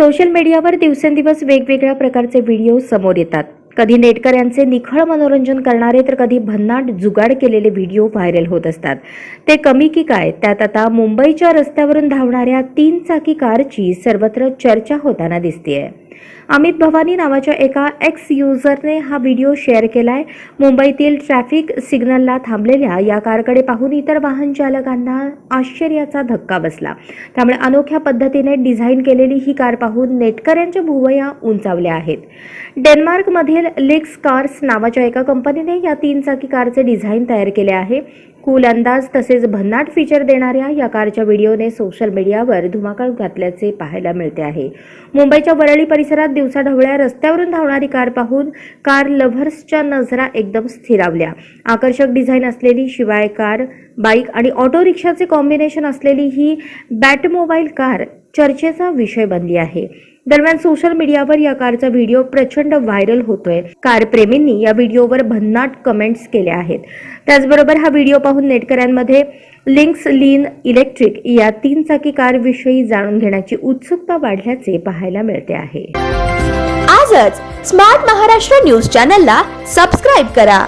Social मीडियावर दिवसेंदिवस वेगवेगळ्या प्रकारचे व्हिडिओ समोर येतात. कधी नेटकऱ्यांचे निखळ मनोरंजन करणारे तर कधी भन्नाट जुगाड केलेले व्हिडिओ व्हायरल होत असतात. ते कमी की काय? त्यात आता मुंबईच्या रस्त्यावरून धावणाऱ्या तीन चाकी कारची सर्वत्र चर्चा होताना दिसतेय. अमित भवानी नावाच्या एका एक्स युजरने हा व्हिडिओ शेअर केला आहे मुंबईतील ट्रॅफिक सिग्नलला थांबलेल्या या कारकडे पाहून इतर वाहन चालकांना आश्चर्याचा धक्का बसला. त्यामुळे अनोख्या पद्धतीने डिझाईन केलेली ही कार पाहून नेटकऱ्यांच्या भुवया उंचावल्या आहेत. डेन्मार्कमधील लिक्स कार्स नावाच्या एका कंपनीने या तीन चाकी कारचे डिझाईन तयार केले आहे. कूल अंदाज तसेच भन्नाट फीचर देणाऱ्या या कारच्या व्हिडिओने सोशल मीडियावर धुमाकूळ घातल्याचे पाहायला मिळते आहे. मुंबईच्या वरळी परिसरात दिवसाढवळ्या रस्त्यावरून धावणारी कार पाहून कार लव्हर्सच्या नजरा एकदम स्थिरावल्या. आकर्षक डिझाईन असलेली शिवाय कार बाईक आणि ऑटो रिक्षाचे कॉम्बिनेशन असलेली ही बॅटमोबाईल कार चर्चेचा विषय बनली आहे. दरम्यान सोशल मीडियावर या कारचा व्हिडिओ प्रचंड व्हायरल होतोय. कार प्रेमींनी या व्हिडिओवर भन्नाट कमेंट्स केल्या आहेत. त्याचबरोबर हा व्हिडिओ पाहून नेटकऱ्यांमध्ये लिंक्स लीन इलेक्ट्रिक या तीन चाकी कार विषयी जाणून घेण्याची उत्सुकता वाढल्याचे पाहायला मिळते आहे. आजच स्मार्ट महाराष्ट्र न्यूज चॅनलला सबस्क्राईब करा.